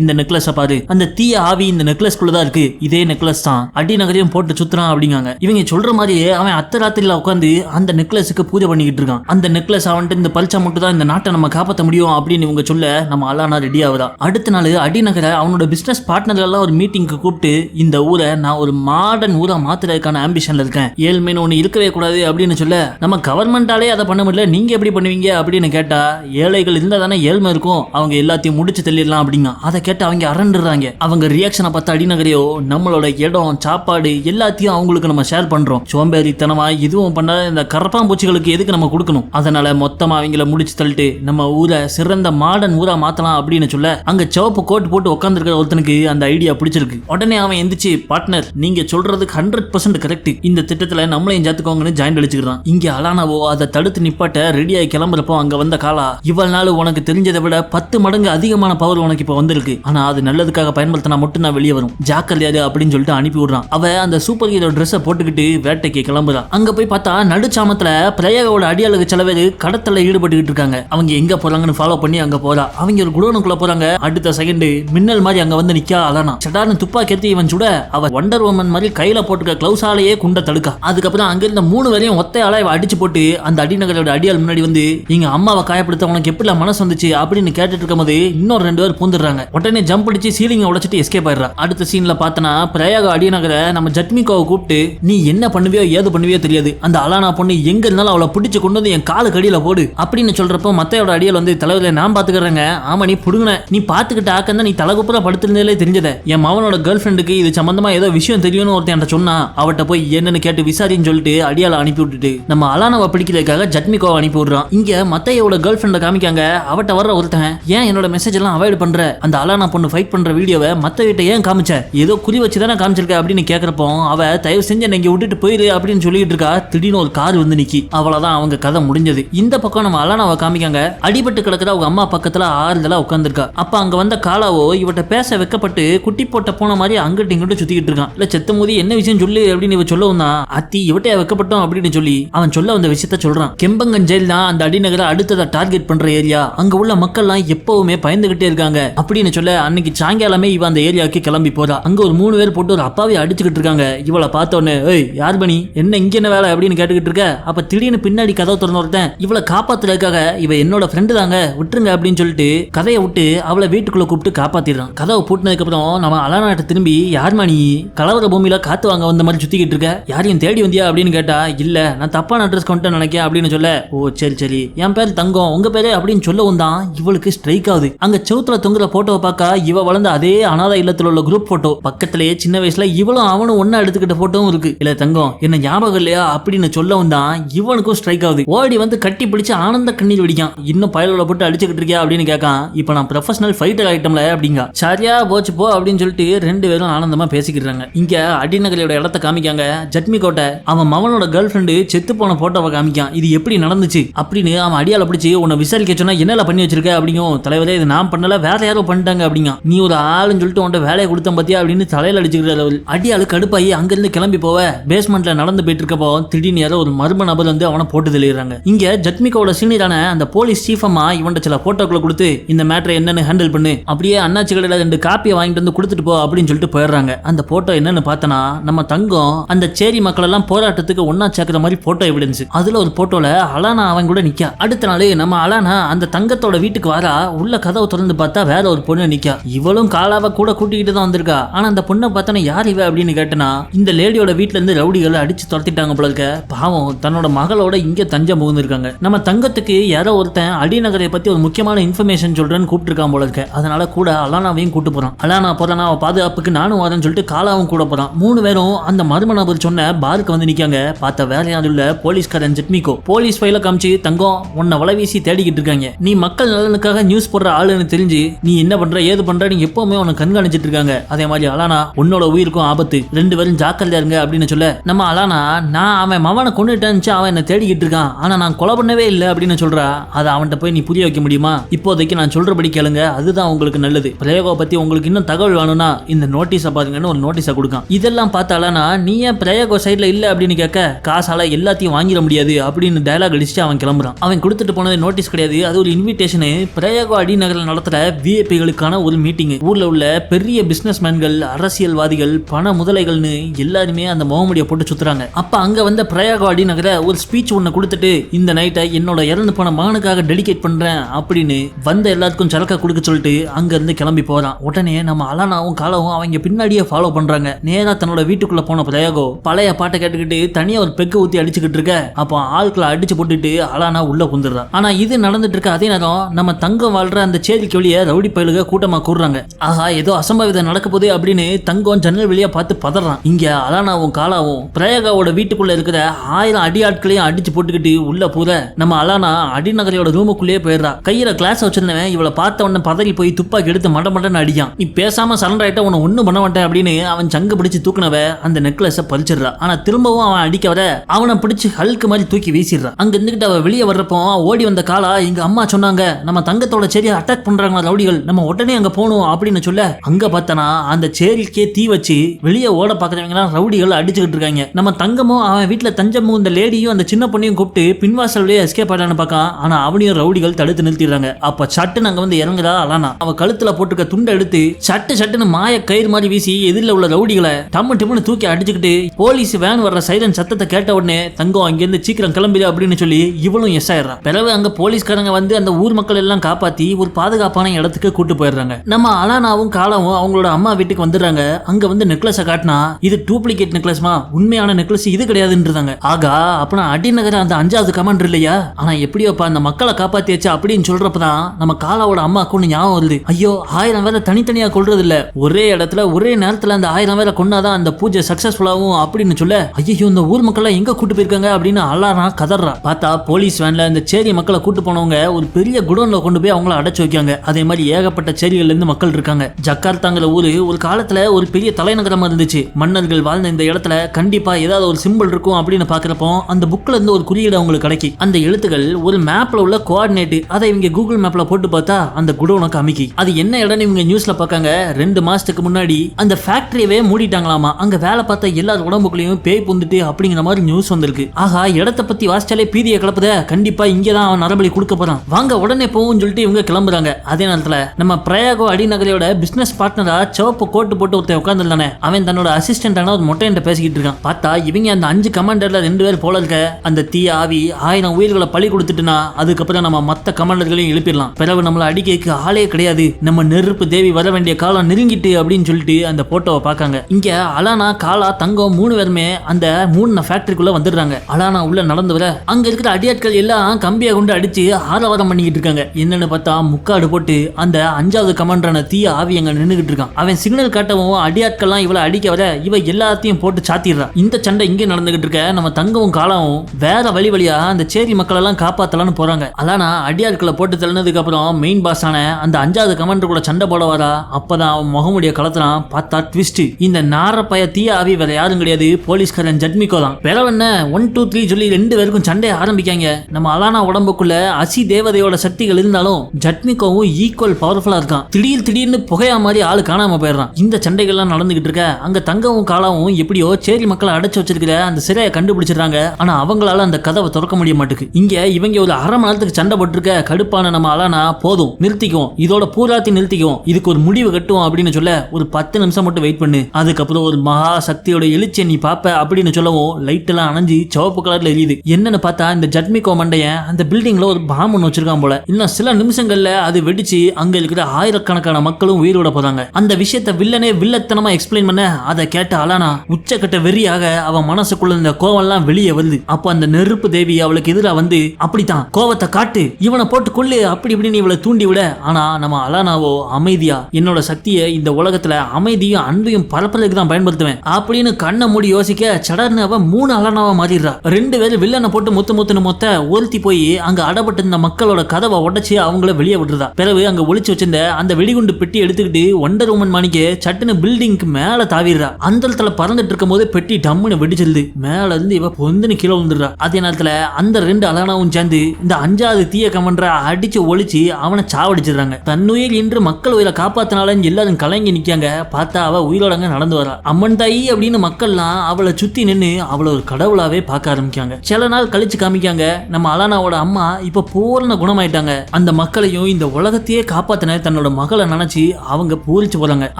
[SPEAKER 1] இந்த நெக்லஸை பாரு. அந்த தீய ஆவி இந்த நெக்லஸ் தான் இருக்கு. இதே நெக்லஸ் தான். அடிநகரையும் போட்டு சுத்துறான் அப்படிங்காங்க. இவங்க சொல்ற மாதிரியே அவன் அத்த ராத்திரில உட்காந்து அந்த நெக்லஸுக்கு பூஜை பண்ணிக்கிட்டு இருக்கான். அந்த நெக்லஸ் அவன்ட்டு இந்த பரிச்சா மட்டும் தான் இந்த நாட்டை நம்ம காப்பாற்ற முடியும் அப்படின்னு இவங்க சொல்ல நம்ம அலானா ரெடி ஆகுதா? அடுத்த நாள் அடிநகரை அவனோட பிசினஸ் பார்ட்னர் எல்லாம் ஒரு மீட்டிங்க்கு கூப்பிட்டு இந்த ஊரை நான் ஒரு மாடர்ன் ஊரா மாத்துறதுக்கான ஆம்பிஷன்ல இருக்கேன். ஏழ்மைன்னு ஒன்று இருக்கவே கூடாது அப்படின்னு சொல்ல நம்ம கவர்மெண்டாலே அதை பண்ண முடியல. நீங்க எப்படி பண்ணுவீங்க அப்படின்னு கேட்டா ஏழைகள் இருந்தால் தானே ஏழ்மை இருக்கும். இருக்கும். அவங்க எல்லாத்தையும் முடிச்சு தள்ளிடலாம் அப்படிங்க அதை கேட்டு அவங்க அரண்டுறாங்க. அவங்க ரியாக்ஷனை பார்த்து அடிநகரையோ நம்மளோட இடம் சாப்பாடு எல்லாத்தையும் அவங்களுக்கு நம்ம ஷேர் பண்றோம். சோம்பேறித்தனமா இதுவும் பண்ணாத இந்த கரப்பாம்பூச்சிகளுக்கு எதுக்கு நம்ம கொடுக்கணும்? அதனால மொத்தமா அவங்கள முடிச்சு தள்ளிட்டு நம்ம ஊரை சிறந்த மாடர்ன் ஊரா மாத்தலாம் அப்படின்னு சொல்ல அங்க சிவப்பு கோட் போட்டு உட்காந்துருக்கிற ஒருத்தனுக்கு அந்த ஐடியா பிடிச்சிருக்கு. உடனே அவன் எந்திரிச்சு பார்ட்னர் நீங்க சொல்றதுக்கு ஹண்ட்ரட் பர்சன்ட் கரெக்ட் இந்த திட்டத்துல நம்மளையும் சேர்த்துக்கோங்கன்னு ஜாயின் அடிச்சுக்கிறான். இங்க அலானாவோ அதை தடுத்து நிப்பாட்ட ரெடியாகி கிளம்புறப்போ அங்க வந்த காலா இவ்வளவு நாள் உனக்கு தெரிஞ்சதை விட பத்து மடங்கு அதிகமான பவர் உனக்கு இப்ப வந்திருக்கு. ஆனா அது நல்லதுக்காக பயன்படுத்தினா மட்டும் தான் வெளியே வரும். ஜாக்கிரதையாது அப்படின்னு சொல்லிட்டு அனுப்பி விடுறான். அவ அந்த சூப்பர் ஹீரோ ட்ரெஸ்ஸை போட்டுக்கிட்டு வேட்டைக்கு கிளம்புறான் அங்க போய் பார்த்தா நடுச்சாமத்துல பிரயாகோட அடியாளுக்கு சில பேர் கடத்தல ஈடுபட்டுக்கிட்டு இருக்காங்க. அவங்க எங்க போறாங்கன்னு ஃபாலோ பண்ணி அங்க போறா. அவங்க ஒரு குடோனுக்குள்ள போறாங்க. அடுத்த செகண்ட் மின்னல் மாதிரி அங்க வந்து நிக்கா அலனா. சடார்னு துப்பாக்கி எடுத்து இவன் சுட அவ ஒண்டர் உமன் மாதிரி கையில போட்டுக்க கிளவுஸாலேயே குண்ட தடுக்கா. அதுக்கப்புறம் அங்க இருந்த மூணு வரையும் ஒத்தையால இவ அடிச்சு போட்டு அந்த அடிநகரோட அடியால் முன்னாடி வந்து எங்க அம்மாவை காயப்படுத்த உனக்கு எப்படி மனசு வந்துச்சு? அப்படின்னு கேட்டுட்டு இருக்கும்போது இன்னொரு ரெண்டு பேர் பூந்துடுறாங்க. உடனே ஜம்ப் அடிச்சு சீலிங்கை உடைச்சிட்டு எஸ்கேப் ஆயிடுறா. அடுத்த சீன்ல பார்த்தனா பிரயாக அடிநகரை நம்ம ஜட்மிகோவை கூப்பிட்டு நீ என்ன பண்ணுவியோ ஏது பண்ணுவியோ தெரியாது. அந்த அலானா பொண்ணு எங்க இருந்தாலும் அவளை பிடிச்சு கொண்டு வந்து என் காலு கடியில போடு. அப்படின்னு சொல்றப்போ மத்தையோட அடியால் வந்து தலைவரை நான் பாத்துக்கிறேங்க. ஆமா நீ புடுங்கின. நீ பாத்துக்கிட்ட ஆக்கந்தான் நீ தலகுப்புற படுத்திருந்தே தெரிஞ்சத. என் மவனோட கேர்ள் ஃப்ரெண்டுக்கு இது சம்பந்தமா ஏதோ விஷயம் தெரியும்னு ஒருத்தன் என்கிட்ட சொன்னா அவட்ட போய் என்னன்னு கேட்டு விசாரின்னு சொல்லிட்டு அடியால அனுப்பி விட்டுட்டு நம்ம அலானாவை பிடிக்கிறதுக்காக ஜட்மிகோவை அனுப்பி விடுறான். இங்க மத்தையோட கேர்ள் ஃப்ரெண்டை காமிக்காங்க. அவட்ட வர்ற ஒருத்தன் ஏன் என்னோட மெசேஜ் எல்லாம் அவாய்ட் பண்ற? அந்த அலானா பொண்ணு ஃபைட் பண்ற வீடியோவை மத்த வீட்டை ஏன் காமிச்ச? ஏதோ குறி வச்சு தானே காமிச்சிருக்க அப்படின்னு கேக்குறப்போ அவ தயவு செஞ்சு நீங்க விட்டுட்டு போயிரு அப்படின்னு சொல்லிட்டு இருக்கா. திடீர்னு ஒரு கார் வந்து நிக்கி. அவ்வளவுதான் அவங்க கதை முடிஞ்சது. இந்த பக்கம் நம்ம அலானாவை காமிக்காங்க. அடிபட்டு கிடக்குற அவங்க அம்மா பக்கத்துல ஆறுதலா உட்காந்துருக்கா அப்ப அங்க வந்த காலாவோ இவட்ட பேச வைக்கப்பட்டு குட்டி போட்ட போன மாதிரி அங்கிட்டு இங்கிட்டு சுத்திக்கிட்டு இருக்கான். இல்ல செத்த மோதி என்ன விஷயம் சொல்லு? அப்படின்னு இவ சொல்லவும் வந்தா அத்தி இவட்டையா வைக்கப்பட்டோம் அப்படின்னு சொல்லி அவன் சொல்ல வந்த விஷயத்த சொல்றான். கெம்பங்கன் ஜெயில் தான் அந்த அடிநகரை அடுத்ததை டார்கெட் பண்ற ஏரியா அங்க உள்ள மக்கள் மக்கள்லாம் எப்பவுமே பயந்துகிட்டே இருக்காங்க. அப்படின்னு சொல்ல அன்னைக்கு சாயங்காலமே இவ அந்த ஏரியாவுக்கு கிளம்பி போறா. அங்க ஒரு மூணு பேர் போட்டு ஒரு அப்பாவை அடிச்சுக்கிட்டு இருக்காங்க. இவளை பார்த்த உடனே ஏய் யார் பணி என்ன இங்க என்ன வேலை? அப்படின்னு கேட்டுக்கிட்டு இருக்க. அப்ப திடீர்னு பின்னாடி கதவை திறந்து ஒருத்தன் இவளை காப்பாத்துறதுக்காக இவ என்னோட ஃப்ரெண்டு தாங்க விட்டுருங்க அப்படின்னு சொல்லிட்டு கதையை விட்டு அவளை வீட்டுக்குள்ள கூப்பிட்டு காப்பாத்திடுறான். கதவை பூட்டினதுக்கு அப்புறம் நம்ம அலநாட்டை திரும்பி யார்மா நீ கலவர பூமியில காத்து வாங்க வந்த மாதிரி சுத்திக்கிட்டு இருக்க. யாரையும் தேடி வந்தியா? அப்படின்னு கேட்டா இல்ல நான் தப்பான அட்ரஸ் கொண்டு நினைக்கேன் அப்படின்னு சொல்ல ஓ சரி சரி. என் பேர் தங்கம் உங்க பேரு? அப்படின்னு சொல்லவும் தான் இவளுக்கு ஸ்ட்ரைக் ஆகுது. அங்க சவுத்துல தொங்குற போட்டோவை பார்க்க இவ வளர்ந்த அதே அனாதை இல்லத்துல உள்ள குரூப் போட்டோ பக்கத்திலேயே சின்ன வயசுல இவளும் அவனும் ஒன்னா எடுத்துக்கிட்ட போட்டோவும் இருக்கு. இல்ல தங்கம் என்ன ஞாபகம் இல்லையா? அப்படின்னு சொல்லவும் தான் இவனுக்கும் ஸ்ட்ரைக் ஆகுது. ஓடி வந்து கட்டி பிடிச்சு ஆனந்த கண்ணீர் வெடிக்கான். இன்னும் பயலோட போட்டு அடிச்சுக்கிட்டு இருக்கியா அப்படின்னு கேட்கான். இப்போ நான் ப்ரொஃபஷனல் ஃபைட்டர் ஐட்டம்ல அப்படிங்க. சரியா போச்சு போ அப்படின்னு சொல்லிட்டு ரெண்டு பேரும் ஆனந்தமா பேசிக்கிறாங்க இங்க அடிநகரையோட இடத்த காமிக்காங்க. ஜட்மி கோட்டை. அவன் மவனோட கேர்ள் ஃப்ரெண்டு செத்து போன போட்டோவை காமிக்கான். இது எப்படி நடந்துச்சு? அப்படின்னு அவன் அடியால பிடிச்சி உன்னை விசாரிக்க சொன்னா என்னல பண்ணி வச்சிருக்க? அப்படிங்கும். தலைவரே இது நான் பண்ணல வேற யாரோ பண்ணிட்டாங்க அப்படிங்க. நீ ஒரு ஆளுன்னு சொல்லிட்டு உன்ட்ட வேலையை கொடுத்த பத்தியா அப்படின்னு தலையில அடிச்சுக்கிறார் அடி ஆளு கடுப்பாயி அங்கிருந்து கிளம்பி போவ. பேஸ்மெண்ட்ல நடந்து போயிட்டு இருக்கப்போ திடீர்னு யாரோ ஒரு மர்ம நபர் வந்து அவனை போட்டு தெளிறாங்க இங்க ஜட்மிகாவோட சீனியரான அந்த போலீஸ் சீஃப் அம்மா இவன்ட்ட சில போட்டோக்களை கொடுத்து இந்த மேட்டரை என்னன்னு ஹேண்டில் பண்ணு. அப்படியே அண்ணாச்சி கடையில் ரெண்டு காப்பியை வாங்கிட்டு வந்து கொடுத்துட்டு போ அப்படின்னு சொல்லிட்டு போயிடுறாங்க. அந்த போட்டோ என்னன்னு பார்த்தனா நம்ம தங்கம் அந்த சேரி மக்கள் எல்லாம் போராட்டத்துக்கு ஒன்னா சேர்க்கிற மாதிரி போட்டோ எவிடன்ஸ் அதுல ஒரு போட்டோல அலானா அவன் கூட நிக்கா. அடுத்த நாள் நம்ம அலானா அந்த தங்கத்தோட வீட்டுக்கு வரா உள்ள கதவை திறந்து பார்த்தா வேற ஒரு பொண்ணு நிக்கா. இவளும் காலாவை கூட கூட்டிக்கிட்டு தான் வந்திருக்கா. ஆனா அந்த பொண்ணை பார்த்தனா யார் இவ அப்படின்னு கேட்டனா இந்த லேடியோட வீட்ல இருந்து ரவுடிகளை அடிச்சு துரத்திட்டாங்க போல இருக்க. பாவம் தன்னோட மகளோட இங்க தஞ்சம் புகுந்திருக்காங்க. நம்ம தங்கத்துக்கு யாரோ ஒருத்தன் அடிநகரை பத்தி ஒரு முக்கியமான இன்ஃபர்மேஷன் சொல்றேன்னு கூப்பிட்டுருக்கான் போல இருக்க. அதனால கூட அலானாவையும் கூட்டு போறான். அலானா போறானா அவ பாதுகாப்புக்கு நானும் வரேன்னு சொல்லிட்டு காலாவும் கூட போறான். மூணு பேரும் அந்த மர்ம நபர் சொன்ன பாருக்கு வந்து நிக்காங்க. பார்த்த வேற யாரும் இல்ல போலீஸ்காரன் ஜெட்மிகோ போலீஸ் ஃபைல காமிச்சு தங்கம் உன்னை வலை வீசி தேடிக்கிட்டு இருக்காங்க. நீ மக்கள் உனக்காக நியூஸ் போடுற ஆளுன்னு தெரிஞ்சு நீ என்ன பண்ற ஏது பண்ற நீ எப்பவுமே உன்னை கண்காணிச்சிட்டு இருக்காங்க அதே மாதிரி அலானா உன்னோட உயிருக்கும் ஆபத்து. ரெண்டு பேரும் ஜாக்கிரதையா இருங்க அப்படின்னு சொல்ல நம்ம அலானா நான் அவன் மவனை கொண்டுட்டேன்னு அவன் என்ன தேடிக்கிட்டு இருக்கான். ஆனா நான் கொலை பண்ணவே இல்லை அப்படின்னு சொல்றா. அதை அவன்கிட்ட போய் நீ புரிய வைக்க முடியுமா? இப்போதைக்கு நான் சொல்றபடி கேளுங்க. அதுதான் உங்களுக்கு நல்லது. பிரயோகா பத்தி உங்களுக்கு இன்னும் தகவல் வேணும்னா இந்த நோட்டீஸை பாருங்கன்னு ஒரு நோட்டீஸை கொடுக்கான். இதெல்லாம் பார்த்தாலானா நீ ஏன் பிரயோகோ சைட்ல இல்ல? அப்படின்னு கேட்க காசால எல்லாத்தையும் வாங்கிட முடியாது. அப்படின்னு டயலாக் அடிச்சுட்டு அவன் கிளம்புறான். அவன் கொடுத்துட்டு போனது நோட்டீஸ் கிடையாது. அது ஒரு இன்விடேஷனு பிரயோகோ அடிநகரில் நடத்துகிற விஐபிகளுக்கான ஒரு மீட்டிங் ஊரில் உள்ள பெரிய பிசினஸ் மேன்கள் அரசியல்வாதிகள் பண முதலைகள்னு எல்லாருமே அந்த முகமுடியை போட்டு சுத்துறாங்க. அப்ப அங்க வந்த பிரயாகோ அடிநகர ஒரு ஸ்பீச் ஒன்று கொடுத்துட்டு இந்த நைட்டை என்னோட இறந்து போன மகனுக்காக டெடிகேட் பண்றேன் அப்படின்னு வந்த எல்லாத்துக்கும் சரக்க கொடுக்க சொல்லிட்டு அங்க இருந்து கிளம்பி போறான். உடனே நம்ம அலானாவும் காலவும் அவங்க பின்னாடியே ஃபாலோ பண்றாங்க. நேரா தன்னோட வீட்டுக்குள்ள போன பிரயாகோ பழைய பாட்டை கேட்டுக்கிட்டு தனியா ஒரு பெக்க ஊத்தி அடிச்சுக்கிட்டு இருக்க. அப்போ ஆட்களை அடிச்சு போட்டுட்டு அலானா உள்ள புந்துடுறான் ஆனா இது நடந்துட்டு இருக்க அதே நேரம் நம்ம தங்கம் வாழ்ற அந்த சேரிக்கு வெளியே ரவுடி பயலுக கூட்டமாக கூடுறாங்க. ஆஹா ஏதோ அசம்பாவிதம் நடக்க போகுது அப்படின்னு தங்கம் ஜன்னல் வெளியே பார்த்து பதறான். இங்கே அலானாவும் காலாவும் பிரயாகாவோட வீட்டுக்குள்ளே இருக்கிற ஆயிரம் அடி ஆட்களையும் அடிச்சு போட்டுக்கிட்டு உள்ள போத நம்ம அலானா அடிநகரையோட ரூமுக்குள்ளேயே போயிடுறா. கையில கிளாஸ் வச்சிருந்தவன் இவளை பார்த்த உடனே பதறி போய் துப்பாக்கி எடுத்து மட மடன்னு அடிக்கான் நீ பேசாமல் சரண்டர் ஆகிட்ட உன்னை ஒன்றும் பண்ண மாட்டேன் அப்படின்னு அவன் சங்கு பிடிச்சி தூக்குனவ அந்த நெக்லஸை பறிச்சிடுறா. ஆனால் திரும்பவும் அவன் அடிக்க வர அவனை பிடிச்சி ஹல்க்கு மாதிரி தூக்கி வீசிடுறான் அங்க இருந்துகிட்டு அவ வெளியே வர்றப்போ ஓடி வந்த காலா எங்க அம்மா சொன்னாங்க நம்ம தங்கத்தோட செடியை அட்டாக் பண்றாங்களா ரவுடிகள்? நம்ம உடனே அங்க போகணும் அப்படின்னு சொல்ல அங்க பார்த்தனா அந்த சேரிக்கே தீ வச்சு வெளியே ஓட பாக்குறவங்க ரவுடிகள் அடிச்சுக்கிட்டு இருக்காங்க. நம்ம தங்கமும் அவன் வீட்டுல தஞ்சமும் இந்த லேடியும் அந்த சின்ன பொண்ணையும் கூப்பிட்டு பின்வாசல் எஸ்கே எஸ்கேப் ஆடான்னு பார்க்கான் ஆனா அவனையும் ரவுடிகள் தடுத்து நிறுத்திடுறாங்க. அப்ப சட்டுன்னு அங்க வந்து இறங்குதா அலானா. அவ கழுத்துல போட்டுக்க துண்டை எடுத்து சட்டு சட்டுன்னு மாய கயிறு மாதிரி வீசி எதிரில் உள்ள ரவுடிகளை டம்மு டிம்னு தூக்கி அடிச்சுக்கிட்டு போலீஸ் வேன் வர்ற சைரன் சத்தத்தை கேட்ட உடனே தங்கம் அங்கிருந்து சீக்கிரம் கிளம்பிடு அப்படின்னு சொல்லி இவளும் எஸ் ஆயிடுறான் பிறகு அங்க போலீஸ்காரங்க வந்து அந்த ஊர் மக்கள் எல்லாம் காப்பாத்தி ஒரு பாதுகாப்பான இடத்துக்கு கூட்டு போயிடுறாங்க. நம்ம அலானாவும் காலாவும் அவங்களோட அம்மா வீட்டுக்கு வந்துடுறாங்க. அங்க வந்து நெக்லஸை காட்டினா இது டூப்ளிகேட் நெக்லஸ்மா? உண்மையான நெக்லஸ் இது கிடையாதுன்றாங்க ஆகா அப்பனா அடிநகர அந்த அஞ்சாவது கமாண்டர் இல்லையா? ஆனா எப்படியோப்பா அந்த மக்களை காப்பாத்தியாச்சு அப்படின்னு சொல்றப்பதான் நம்ம காலாவோட அம்மாக்குன்னு ஞாபகம் வருது. ஐயோ ஆயிரம் வேலை தனித்தனியா கொள்றது இல்ல ஒரே இடத்துல ஒரே நேரத்துல அந்த ஆயிரம் வேலை கொண்டாதான் அந்த பூஜை சக்சஸ்ஃபுல்லாகும் அப்படின்னு சொல்ல ஐயோ இந்த ஊர் மக்கள் எங்க கூட்டு போயிருக்காங்க அப்படின்னு அல்லாரா கதறா. பார்த்தா போலீஸ் வேன்ல இந்த சேரி மக்களை கூட்டு போனவங்க ஒரு பெரிய குடோன்ல கொண்டு போய் அவங்கள அடைச்சு வைக்காங்க அதே மாதிரி ஏகப்பட்ட சேரிகள்ல இருந்து மக்கள் இருக்காங்க. ஜக்கார்த்தாங்கிற ஊரு ஒரு காலத்துல ஒரு பெரிய தலைநகரமா இருந்துச்சு. மன்னர்கள் வாழ்ந்த இந்த இடத்துல கண்டிப்பா ஏதாவது ஒரு சிம்பிள் இருக்கும் அப்படின்னு பாக்குறப்போ அந்த புக்ல இருந்து ஒரு குறியீடு அவங்களுக்கு கிடைக்கி. அந்த எழுத்துக்கள் ஒரு மேப்ல உள்ள கோஆர்டினேட் அதை இவங்க கூகுள் மேப்ல போட்டு பார்த்தா அந்த குடோனை காமிக்கி அது என்ன இடம்னு இவங்க நியூஸ்ல பார்க்காங்க. ரெண்டு மாசத்துக்கு முன்னாடி அந்த ஃபேக்டரியவே மூடிட்டாங்களாமா. அங்க வேலை பார்த்த எல்லார் உடம்புக்குள்ளேயும் பேய் புந்துட்டு அப்படிங்கிற மாதிரி நியூஸ் வந்திருக்கு. ஆஹா இடத்த பத்தி வாசிச்சாலே பீதியை கலப்பத கண்டிப்பா இங்கே தான் அவன் நரபலி கொடுக்க போறான். வாங்க உடனே போவும் சொல்லிட்டு இவங்க கிளம்புறாங்க. அதே நேரத்தில் நம்ம பிரயாகோ அடிநகரையோட பிசினஸ் பார்ட்னரா சிவப்பு கோட்டு போட்டு ஒருத்தர் உட்காந்துருந்தானே அவன் தன்னோட அசிஸ்டன்டான ஒரு மொட்டையிட்ட பேசிக்கிட்டு இருக்கான். பார்த்தா இவங்க அந்த அஞ்சு கமாண்டர்ல ரெண்டு பேர் போல இருக்க அந்த தீ ஆவி ஆயிரம் உயிர்களை பழி கொடுத்துட்டுனா அதுக்கப்புறம் நம்ம மற்ற கமாண்டர்களையும் எழுப்பிடலாம். பிறகு நம்மளை அடிக்கைக்கு ஆளே கிடையாது. நம்ம நெருப்பு தேவி வர வேண்டிய காலம் நெருங்கிட்டு அப்படின்னு சொல்லிட்டு அந்த போட்டோவை பார்க்காங்க. இங்க அலானா காலா தங்கம் மூணு பேருமே அந்த மூணு ஃபேக்டரிக்குள்ள வந்துடுறாங்க. அலானா உள்ள நடந்து வர அங்க இருக்கிற அடியாட்கள் எல்லாம் கம்பியை கொண்டு அடிச்சு ஆரவாரம் பண்ணிக்கிட்டு இருக்காங்க. என்னன்னு பார்த்தா முக்காடு போட்டு அந்த அஞ்சாவது கமாண்டரான தீய ஆவி அங்கே நின்றுகிட்டு இருக்கான். அவன் சிக்னல் காட்டவும் அடியாட்கள்லாம் இவளை அடிக்க வர இவ எல்லாத்தையும் போட்டு சாத்திடுறான். இந்த சண்டை இங்கே நடந்துகிட்டு இருக்க நம்ம தங்கவும் காலாவும் வேற வழி வழியா அந்த சேரி மக்கள் எல்லாம் காப்பாத்தலாம்னு போறாங்க. அதானா அடியாட்களை போட்டு தள்ளினதுக்கு அப்புறம் மெயின் பாஸான அந்த அஞ்சாவது கமாண்டர் கூட சண்டை போட வரா? அப்பதான் அவன் முகமுடிய கலத்துறான். பார்த்தா ட்விஸ்ட் இந்த நாரப்பய தீய ஆவி வேற யாரும் கிடையாது. போலீஸ்காரன் ஜட்மிகோ தான். பிறவென்ன ஒன் டூ த்ரீ சொல்லி ரெண்டு பேருக்கும் சண்டையை ஆரம்பிக்காங்க. நம்ம அலானா உடம்புக்குள்ள அசி தேவதையோட சக்திகள் இருந்தாலும் ஜட்மிகோவும் ஈக்குவல் பவர்ஃபுல்லா இருக்கான். திடீர் திடீர்னு புகையா மாதிரி ஆளு காணாம போயிடுறான். இந்த சண்டைகள்லாம் நடந்துகிட்டு இருக்க அங்க தங்கவும் காலாவும் எப்படியோ சேரி மக்களை அடைச்சு வச்சிருக்கிற அந்த சிறையை கண்டுபிடிச்சிடுறாங்க. ஆனா அவங்களால அந்த கதவை திறக்க முடிய மாட்டேங்குது இங்க இவங்க ஒரு அரை மணி நேரத்துக்கு சண்டை போட்டிருக்க கடுப்பான நம்ம அலானா போதும். நிறுத்திக்கும் இதோட பூராத்தி நிறுத்திக்கும் இதுக்கு ஒரு முடிவு கட்டுவோம் அப்படின்னு சொல்ல ஒரு பத்து நிமிஷம் மட்டும் வெயிட் பண்ணு. அதுக்கப்புறம் ஒரு மகா சக்தியோட எழுச்சியை நீ பாப்ப அப்படின்னு சொல்லவும் லைட் எல்லாம் அணைஞ்சு சிவப்பு கலர்ல எரியுது. என்னன்னு பார்த்தா இந்த ஜட்மிகோ மண்டைய அந்த பில்டிங்ல ஒரு பாம் ஒன்று வச்சிருக்கான் போல. இன்னும் சில நிமிஷங்கள்ல அது வெடிச்சு அங்க இருக்கிற ஆயிரக்கணக்கான மக்களும் உயிரோட போறாங்க. அந்த விஷயத்த வில்லனே வில்லத்தனமா எக்ஸ்பிளைன் பண்ண அதை கேட்ட அலானா உச்சக்கட்ட வெறியாக அவன் மனசுக்குள்ள இந்த கோவம்லாம் வெளியே வருது. அப்ப அந்த நெருப்பு தேவி அவளுக்கு எதிராக வந்து அப்படித்தான் கோவத்தை காட்டு. இவனை போட்டு கொள்ளு. அப்படி இப்படின்னு இவளை தூண்டி விட ஆனா நம்ம அலானாவோ அமைதியா என்னோட சக்தியை இந்த உலகத்துல அமைதியும் அன்பையும் பரப்புறதுக்கு தான் பயன்படுத்துவேன். அப்படின்னு கண்ணை மூடி யோசிக்க சடர்னு அவன் மூணு அலனாவா மாறிடுறா. ரெண்டு பேரும் வில்லனை போட்டு மொத்த முத்துன்னு மொத்த ஒருத்தி போய் அங்க அடப்பட்டு இருந்த மக்களோட கதவை உடச்சு அவங்கள வெளியே விட்டுருதா பிறகு அங்க ஒளிச்சு வச்சிருந்த அந்த வெடிகுண்டு பெட்டி எடுத்துக்கிட்டு ஒண்டர் உமன் மாணிக்கு சட்டுன்னு பில்டிங்க்கு மேல தாவிடுறா. அந்த இடத்துல பறந்துட்டு இருக்கும் போது பெட்டி டம்முன்னு வெடிச்சிருது. மேல இருந்து இவ பொந்துன்னு கீழே விழுந்துடுறா. அதே நேரத்துல அந்த ரெண்டு அலானாவும் சேர்ந்து இந்த அஞ்சாவது தீய கமன்ற அடிச்சு ஒழிச்சு அவனை சாவடிச்சிடுறாங்க. தன்னுயிர் என்று மக்கள் உயிரை காப்பாத்தினாலும் எல்லாரும் கலங்கி நிக்காங்க பார்த்தா அவ உயிரோடங்க நடந்து வரா. அம்மன் தாயி அப்படின்னு மக்கள்லாம் அவளை சுத்தி நின்று அவளை ஒரு கடவுளாவே பார்க்க ஆரம்பிக்காங்க சில நாள் கழிச்சு காமிக்காங்க நம்ம அலானாவோட அம்மா இப்ப பூர்ண குணமாயிட்டாங்க. அந்த மக்களையும் இந்த உலகத்தையே காப்பாத்தின தன்னோட மகளை நினைச்சு அவங்க பூரிச்சு போறாங்க.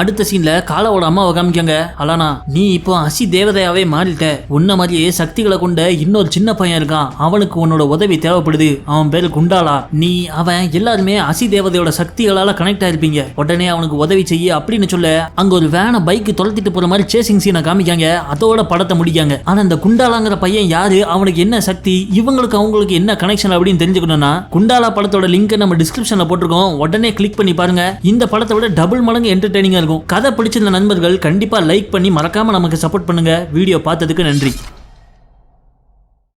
[SPEAKER 1] அடுத்த சீன்ல காலாவோட அம்மாவை காமிக்காங்க அலானா நீ இப்போ அசி தேவதையாவே மாறிட்ட. உன்ன மாதிரியே சக்திகளை கொண்ட இன்னொரு சின்ன பையன் இருக்கான். அவனுக்கு உன்னோட உதவி தேவைப்படுது. அவன் பேரு குண்டாலா நீ அவன் எல்லாருமே அசி தேவதையோட சக்திகளால கனெக்ட் ஆயிருப்பீங்க. உடனே அவனுக்கு உதவி செய்ய அப்படின்னு சொல்ல அங்க ஒரு வேனை பைக் துரத்திட்டு போற மாதிரி சேசிங் சீனை காமிக்காங்க அதோட படத்தை முடிக்காங்க ஆனா இந்த குண்டாலாங்கிற பையன் யாரு? அவனுக்கு என்ன சக்தி? இவங்களுக்கு அவங்களுக்கு என்ன கனெக்ஷன் அப்படின்னு தெரிஞ்சுக்கணும்னா குண்டாலா படத்தோட லிங்க் லிங்க் நம்ம டிஸ்கிரிப்ஷனில் போட்டிருக்கோம். உடனே கிளிக் பண்ணி பாருங்க. இந்த படத்தை விட டபுள் மடங்கு என்டர்டைனிங்காக இருக்கும். கதை பிடிச்சிருந்த நண்பர்கள் கண்டிப்பாக லைக் பண்ணி மறக்காமல் நமக்கு சப்போர்ட் பண்ணுங்க. வீடியோ பார்த்ததுக்கு நன்றி.